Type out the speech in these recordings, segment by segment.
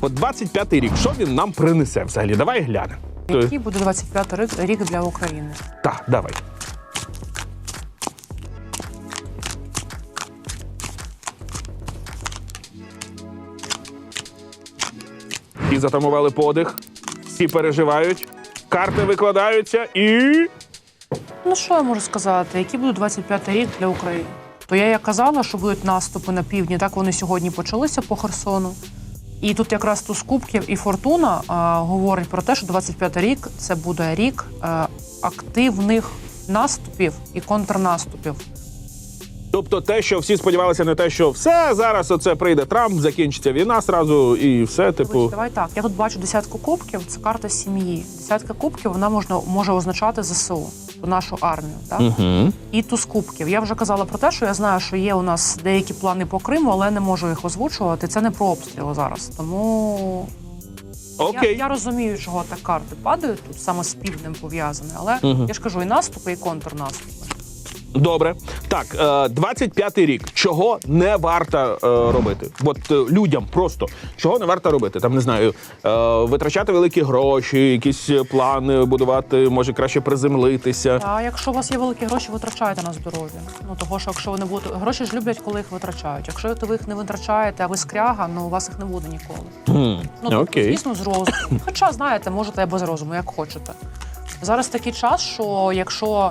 От 25-й рік, що він нам принесе взагалі? Давай глянемо. Який буде 25 рік, для України? Так, давай. І затамували подих. Всі переживають. Карти викладаються і. Ну що я можу сказати? Який буде 25 рік для України? То я як казала, що будуть наступи на півдні, так вони сьогодні почалися по Херсону. І тут якраз туз кубків і фортуна а, говорить про те, що 25 рік це буде рік е, активних наступів і контрнаступів. Тобто те, що всі сподівалися на те, що все зараз оце прийде Трамп, закінчиться війна зразу, і все, типу. давай так. Я тут бачу десятку кубків. Це карта сім'ї. Десятка кубків вона можна може означати ЗСУ, нашу армію. Так? Угу. І туз кубків. Я вже казала про те, що я знаю, що є у нас деякі плани по Криму, але не можу їх озвучувати. Це не про обстріли зараз. Тому я, Окей. я розумію, чого так карти падають тут саме з півднем пов'язане. Але Мгм. я ж кажу, і наступи, і контрнаступи. Добре. Так, е, 25-й рік. Чого не варто е, робити? От е, людям просто чого не варто робити? Там не знаю, е, витрачати великі гроші, якісь плани будувати, може краще приземлитися. А якщо у вас є великі гроші, витрачайте на здоров'я. Ну того, що якщо ви не будете гроші ж люблять, коли їх витрачають. Якщо ви їх не витрачаєте, а ви скряга, ну у вас їх не буде ніколи. Хм, Ну, тобто, Окей. звісно, з розуму. Хоча, знаєте, можете і без розуму, як хочете. Зараз такий час, що якщо,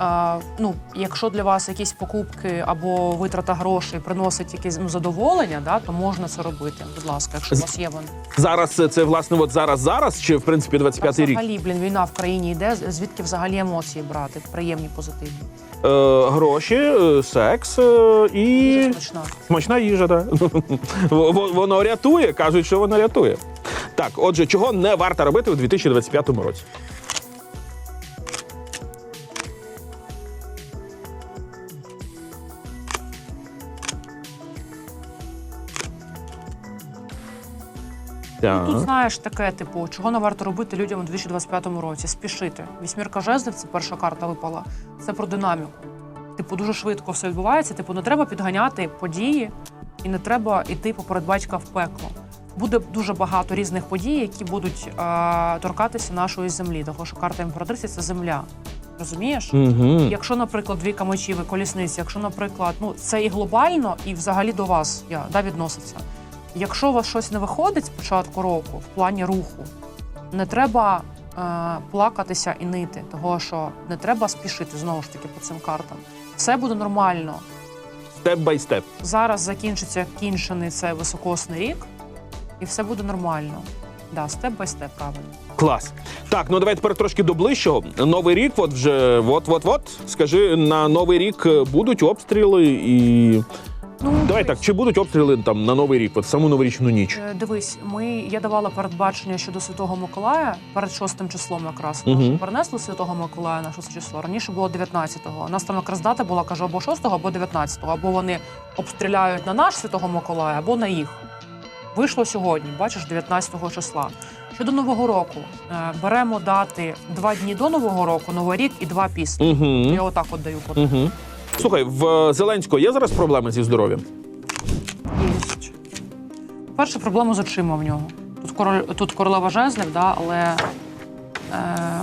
е, ну, якщо для вас якісь покупки або витрата грошей приносить якесь ну, задоволення, да, то можна це робити. Будь ласка, якщо у вас є вони. Зараз це, це власне от зараз, зараз, чи в принципі 25-й рік? Взагалі, блін, війна в країні йде, звідки взагалі емоції брати, приємні, позитивні. Е, гроші, е, секс е, і Дуже смачна. смачна їжа, так. Воно рятує, кажуть, що воно рятує. Так, отже, чого не варто робити у 2025 році? Так. Тут знаєш таке, типу, чого не варто робити людям у 2025 році? Спішити. Вісьмірка жезлів, це перша карта випала. Це про динаміку. Типу, дуже швидко все відбувається. Типу, не треба підганяти події і не треба йти поперед батька в пекло. Буде дуже багато різних подій, які будуть е, торкатися нашої землі. Тому що карта імператриці це земля. Розумієш? Угу. Якщо, наприклад, дві камечі і колісниці, якщо, наприклад, ну це і глобально, і взагалі до вас я, да, відноситься. Якщо у вас щось не виходить з початку року в плані руху, не треба е, плакатися і нити, того що не треба спішити знову ж таки по цим картам. Все буде нормально. Степ бай степ. Зараз закінчиться кінчений цей високосний рік, і все буде нормально. Да, степ бай степ, правильно. Клас. Так, ну давай тепер трошки до ближчого. Новий рік, от вже от-от-от. Скажи, на новий рік е, будуть обстріли і. Ну, Давай так, чи будуть обстріли там на новий рік, от саму новорічну ніч? Е, Дивись, ми я давала передбачення щодо Святого Миколая перед шостим числом, якраз. Тому перенесли Святого Миколая на шосте число. Раніше було 19-го. У нас там якраз дата була кажу або 6-го, або 19-го. Або вони обстріляють на наш Святого Миколая, або на їх. Вийшло сьогодні, бачиш, 19 числа. Щодо нового року, е, беремо дати два дні до нового року, новий рік і два після. Угу. Я отак от даю по Угу. Слухай, в е, Зеленського є зараз проблеми зі здоров'ям? Перша проблема з очима в нього. Тут король тут королева жезлів, да, але е,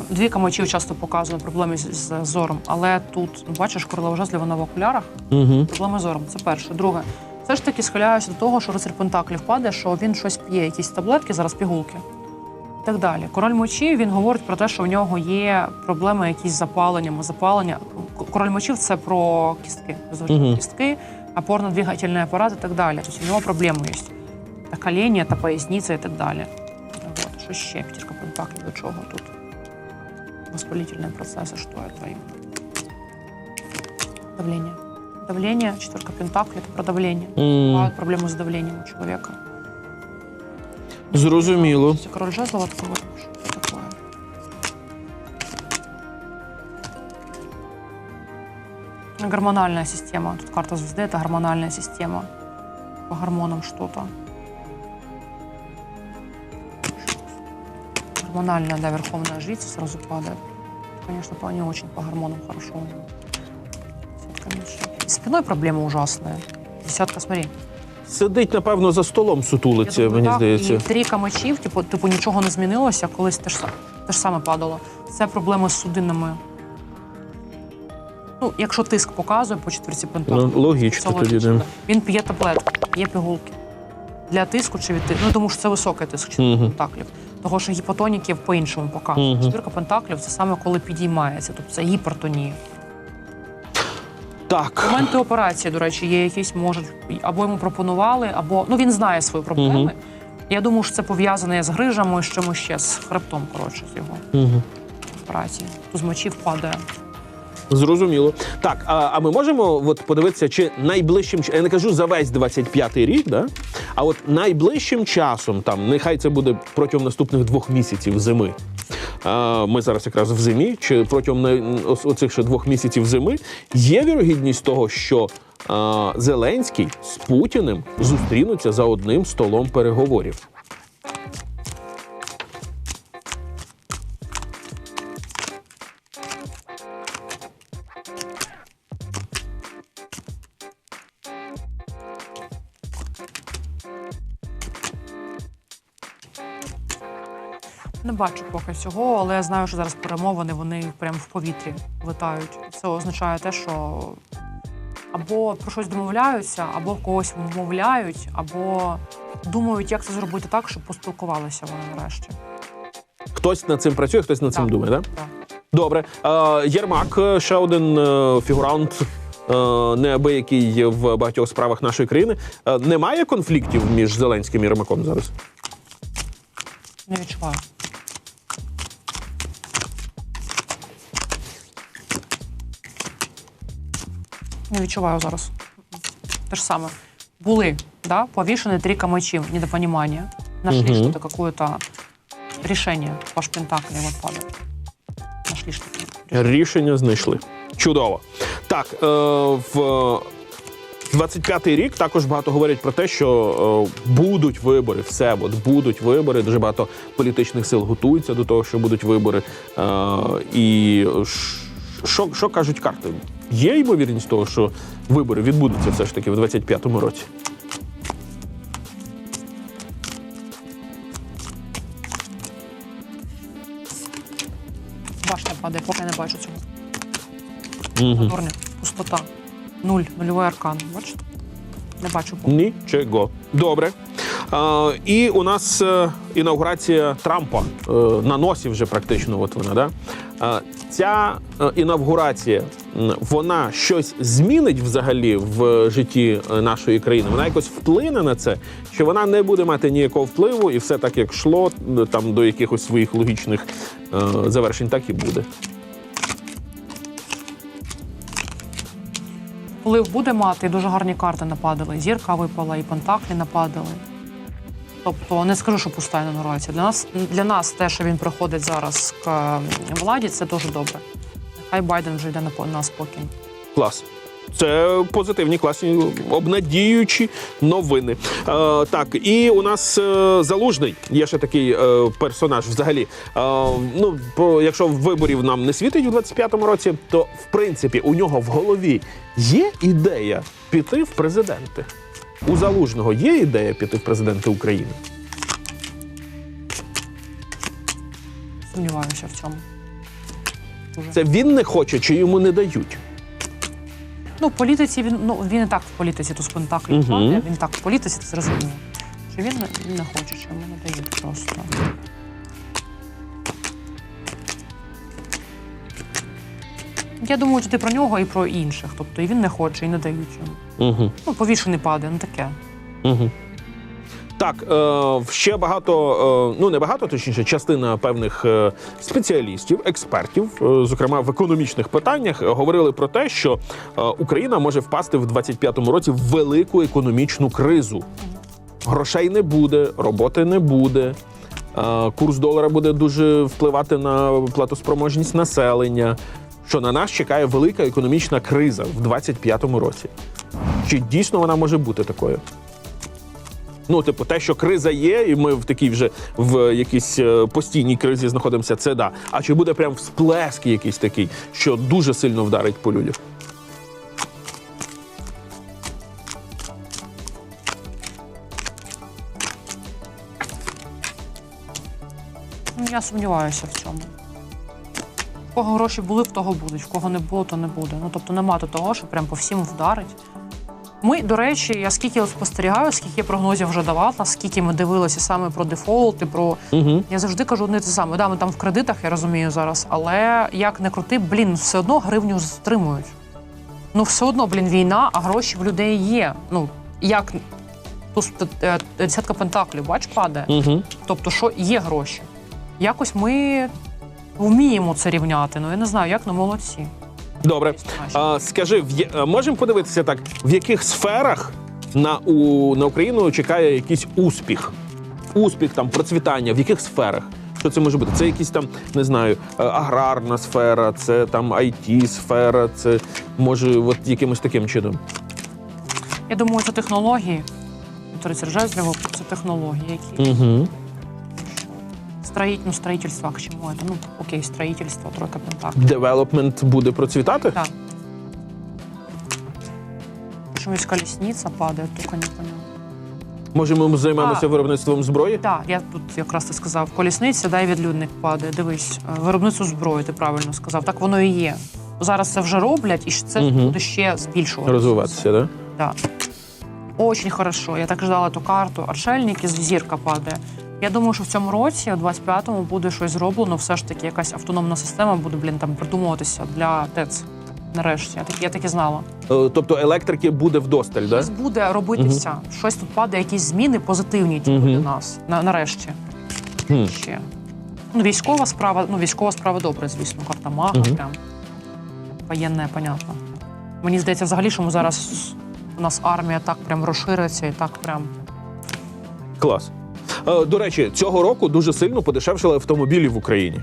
двійка мечів часто показує проблеми з, з зором. Але тут, ну, бачиш, королева жезлів вона в окулярах. Угу. Проблеми з зором. Це перше. Друге, все ж таки схиляюся до того, що рицарь Пентаклів падає, що він щось п'є, якісь таблетки, зараз пігулки І так далі. Король мечів він говорить про те, що в нього є проблеми якісь з запаленням, запалення. К- Король мечів це про кістки, звичайно, Мгм. кістки, опорно-двигательний апарат і так далі. Тобто у нього проблеми є. Та коління, та поясниця і так далі. Вот. Що ще? П'ятірка пентаклів до чого тут? Воспалительные процессы, что это именно? Давление. Давление, четверка пентаклей, это про давление. Бывают проблемы с давлением у человека. Зрозуміло. Король жезлов откроет, что это такое? Гормональная система. Тут карта звезды, это гормональная система. По гормонам что-то. Гормональная, да, верховная жрица сразу падает. Конечно, по не очень по гормонам хорошо. Десятка. С спиной проблема ужасная. Десятка, смотри. Сидить, напевно, за столом сутулиться, Я думаю, мені так. здається. І трійка мечів, типу, типу, нічого не змінилося, колись те ж, саме падало. Це проблеми з судинними. Ну, якщо тиск показує по четвірці пентаклів. Ну, логічно це тоді, да. Він п'є таблетки, п'є пігулки. Для тиску чи від тиску. Ну, тому що це високий тиск четвірка Мгм. пентаклів. Того, що гіпотоніків по-іншому показує. Мгм. Четвірка пентаклів це саме коли підіймається, тобто це гіпертонія. Так. Моменти операції, до речі, є якісь можуть або йому пропонували, або ну він знає свої проблеми. Мгм. Я думаю, що це пов'язане з грижами, з чимось ще з хребтом, коротше, з його Угу. операції. З мочів падає. Зрозуміло. Так, а, а ми можемо от подивитися, чи найближчим я не кажу за весь 25-й рік, да? а от найближчим часом, там, нехай це буде протягом наступних двох місяців зими. Ми зараз якраз в зимі, чи протягом оцих ще двох місяців зими є вірогідність того, що Зеленський з Путіним зустрінуться за одним столом переговорів. Бачу поки цього, але я знаю, що зараз перемовини вони прямо в повітрі летають. Це означає те, що або про щось домовляються, або когось вмовляють, або думають, як це зробити так, щоб поспілкувалися вони нарешті. Хтось над цим працює, хтось над цим Так. думає, так? Так. Добре. Е, Єрмак, ще один е, фігурант, е, неабиякий в багатьох справах нашої країни. Е, немає конфліктів між Зеленським і Єрмаком зараз? Не відчуваю. Не відчуваю зараз. Те ж саме. Були, да, повішені трійка мечів, недопонимание. Нашли Мгм. что-то, какое-то решение. Ваш пентакль вот падает. Нашли что-то. Рішення знайшли. Чудово. Так, е, в 25-й рік також багато говорять про те, що е, будуть вибори, все от будуть вибори. Дуже багато політичних сил готуються до того, що будуть вибори. Е, і що, що кажуть карти? Є ймовірність того, що вибори відбудуться все ж таки в 25-му році. Башня падає, поки я не бачу цього. Угу. Пустота. Нуль, нульовий аркан. Бачите? Не бачу поки. Нічого. Добре. Е, і у нас е, інаугурація Трампа е, на носі вже практично. От вона, да? Е, ця е, інавгурація вона щось змінить взагалі в житті е, нашої країни. Вона якось вплине на це, чи вона не буде мати ніякого впливу, і все так, як йшло, там до якихось своїх логічних е, завершень, так і буде. Вплив буде мати, дуже гарні карти нападали. Зірка випала, і пентаклі нападали. Тобто не скажу, що пуста інаугурація. Для нас для нас те, що він приходить зараз к владі, це дуже добре. Нехай Байден вже йде на на спокій. Клас. Це позитивні, класні, обнадіючі новини. Е, так, і у нас е, залужний є ще такий е, персонаж. Взагалі, е, ну по, якщо виборів нам не світить у 25-му році, то в принципі у нього в голові є ідея піти в президенти. У залужного є ідея піти в президенти України. Сумніваюся в цьому. Дуже. Це він не хоче чи йому не дають. Ну, в політиці він ну він і так в політиці тут спонтак. пентаклів Мгм. падає, Він так в політиці це зрозуміло. Чи він, він не хоче, чи йому не дають просто. Я думаю, тут і про нього, і про інших. Тобто і він не хоче, і не дають йому. Угу. Ну, повішений падає, ну таке. Угу. Так, е, ще багато, е, ну не багато, точніше, частина певних е, спеціалістів, експертів, е, зокрема в економічних питаннях, е, говорили про те, що е, Україна може впасти в 25-му році в велику економічну кризу. Грошей не буде, роботи не буде. Курс долара буде дуже впливати на платоспроможність населення що на нас чекає велика економічна криза в 2025 році. Чи дійсно вона може бути такою? Ну, типу, те, що криза є, і ми в такій вже в якійсь е, постійній кризі знаходимося, це да. А чи буде прям всплеск якийсь такий, що дуже сильно вдарить по людях? Ну, я сумніваюся в цьому. Кого гроші були, в того будуть, в кого не було, то не буде. Ну тобто нема до того, що прям по всім вдарить. Ми, до речі, я скільки спостерігаю, скільки прогнозів вже давала, скільки ми дивилися саме про дефолти, про Угу. я завжди кажу одне те саме. Да, ми там в кредитах, я розумію зараз, але як не крути, блін, все одно гривню стримують. Ну, все одно, блін, війна, а гроші в людей є. Ну, як туз- е, десятка пентаклів, бач, падає. Угу. Тобто, що є гроші. Якось ми вміємо це рівняти. Ну, я не знаю, як, ну молодці. Добре. А, скажи, в можемо подивитися так, в яких сферах на, у, на Україну чекає якийсь успіх? Успіх, там, процвітання, в яких сферах? Що це може бути? Це якісь там, не знаю, е, аграрна сфера, це там it сфера, це може от якимось таким чином. Я думаю, це технології. Тридцять жезлів це технології, які Угу. Строїть, ну, строїтельство, к чому це? Ну, окей, строїтельство, тройка пентаклів. Девелопмент буде процвітати? Так. Чомусь колесниця падає, тільки не поняла. Може, ми займемося А. виробництвом зброї? Так, я тут якраз ти сказав, колісниця, дай відлюдник падає. Дивись, е, виробництво зброї, ти правильно сказав. Так воно і є. Зараз це вже роблять, і це Мгм. буде ще збільшуватися. Розвиватися, так? Да? Да. Очень хорошо. Я так ждала ту карту. Отшельники, зірка падає. Я думаю, що в цьому році, у 25-му, буде щось зроблено. Все ж таки, якась автономна система буде, блін, там придумуватися для ТЕЦ. Нарешті. Я так, я так і знала. Е, Тобто електрики буде вдосталь, так? Щось буде робитися. Щось тут падає, якісь зміни позитивні Мгм. для нас. На, нарешті. Хм. Ще. Ну, військова справа, ну, військова справа добре, звісно. Карта мага, Мгм. прям. Воєнне, понятно. Мені здається, взагалі, що ми зараз у нас армія так прям розшириться і так прям. Клас. Е, До речі, цього року дуже сильно подешевшили автомобілі в Україні.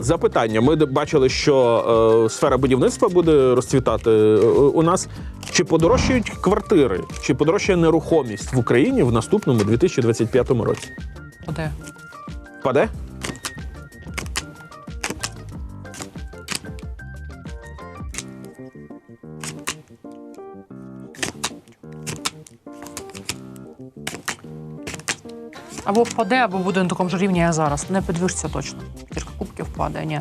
Запитання: ми бачили, що е, сфера будівництва буде розцвітати е, у нас. Чи подорожчають квартири, чи подорожчає нерухомість в Україні в наступному 2025 році? Паде. Паде? Або впаде, або буде на такому ж рівні, як зараз. Не підвищиться точно. Кірка кубків впаде, ні.